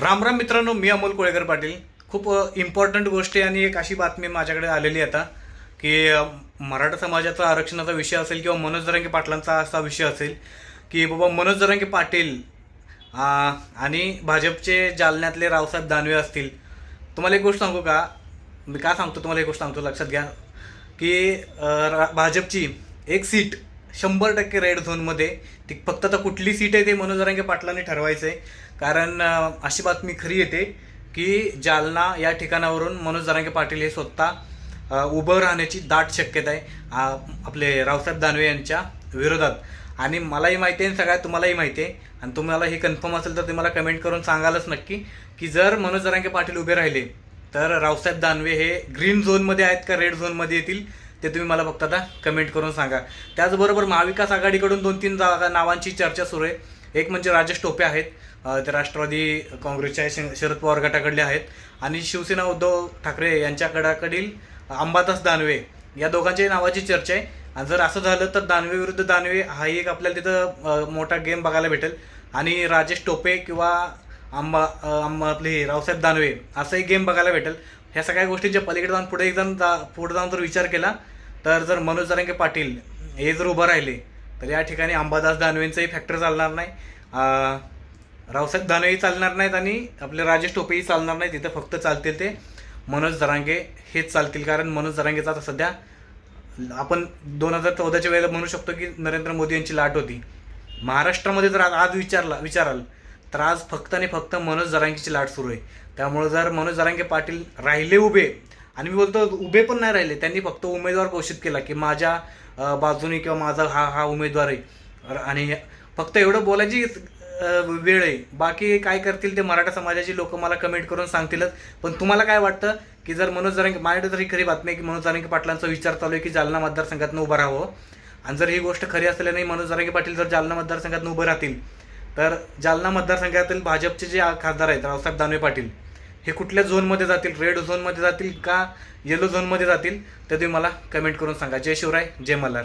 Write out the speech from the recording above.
राम राम मित्रांनो मी अमोल कोळेकर पाटील. खूप इम्पॉर्टंट गोष्ट आहे आणि एक अशी बातमी माझ्याकडे आलेली आता की मराठा समाजाचा आरक्षणाचा विषय असेल किंवा मनोज जरांगे पाटलांचा असा विषय असेल की बाबा मनोज जरांगे पाटील आणि भाजपचे जालन्यातले रावसाहेब दानवे असतील. तुम्हाला एक गोष्ट सांगू का? मी का सांगतो तुम्हाला एक गोष्ट सांगतो लक्षात घ्या. की रा- भाजपची एक सीट शंभर टक्के रेड झोनमध्ये ती फक्त आता कुठली सीट आहे ते मनोज जरांगे पाटलांनी ठरवायचं आहे कारण अशी बातमी खरी येते की जालना या ठिकाणावरून मनोज जरांगे पाटील हे स्वतः उभं राहण्याची दाट शक्यता आहे आपले रावसाहेब दानवे यांच्या विरोधात. आणि मलाही माहिती आहे आणि सगळ्यात तुम्हालाही माहिती आहे. आणि तुम्हाला हे कन्फर्म असेल तर तुम्हाला कमेंट करून सांगालच नक्की की जर मनोज जरांगे पाटील उभे राहिले तर रावसाहेब दानवे हे ग्रीन झोनमध्ये आहेत का रेड झोनमध्ये येतील ते तुम्ही मला फक्त आता कमेंट करून सांगा. त्याचबरोबर महाविकास आघाडीकडून दोन तीन जागा नावांची चर्चा सुरू आहे. एक म्हणजे राजेश टोपे आहेत ते राष्ट्रवादी काँग्रेसच्या श- शरद पवार गटाकडले आहेत. आणि शिवसेना उद्धव ठाकरे यांच्याकडाकडील अंबादास दानवे या दोघांच्या नावाची चर्चा आहे. आणि जर असं झालं तर दानवे विरुद्ध दानवे हा एक आपल्याला तिथं मोठा गेम बघायला भेटेल. आणि राजेश टोपे किंवा आंबा आंबा आपले रावसाहेब दानवे असाही गेम बघायला भेटेल. ह्या सगळ्या गोष्टींच्या पलीकडे जाऊन पुढे एकदम जा पुढे जाऊन जर विचार केला तर जर मनोज जरांगे पाटील हे जर उभं राहिले तर या ठिकाणी अंबादास दानवेंचंही फॅक्टर चालणार नाही. रावसाहेब दानवेही चालणार नाहीत आणि आपले राजेश टोपेही चालणार नाहीत. तिथं फक्त चालतील ते मनोज दरांगे हेच चालतील कारण मनोज दरांगेचा आता सध्या आपण दोन हजार चौदाच्या वेळेला म्हणू शकतो की नरेंद्र मोदी यांची लाट होती. महाराष्ट्रामध्ये जर आज आज विचारला विचाराल तर आज फक्त आणि फक्त मनोज जरांगेची लाट सुरू आहे. त्यामुळे जर मनोज जरांगे पाटील राहिले उभे आणि मी बोलतो उभे पण नाही राहिले. त्यांनी फक्त उमेदवार घोषित केला की माझ्या बाजूने किंवा माझा हा हा उमेदवार आहे. आणि फक्त एवढं बोलायची वेळ आहे. बाकी काय करतील ते मराठा समाजाची लोक मला कमेंट करून सांगतीलच. पण तुम्हाला काय वाटतं की जर मनोज जरांगे माझ्याकडे तरी खरी बातमी आहे की मनोज जरांगे पाटलांचा विचार चालू आहे की जालना मतदारसंघातनं उभं राहावं. आणि जर ही गोष्ट खरी असल्याने मनोज जरांगे पाटील जर जालना मतदारसंघातनं उभं राहतील तर जालना मतदारसंघातील भाजपचे जे खासदार आहेत रावसाहेब दानवे पाटील हे कुठल्या झोनमध्ये जातील? रेड झोनमध्ये जातील का? येलो झोनमध्ये जातील? ते तुम्ही मला कमेंट करून सांगा. जय शिवराय जय मल्हार.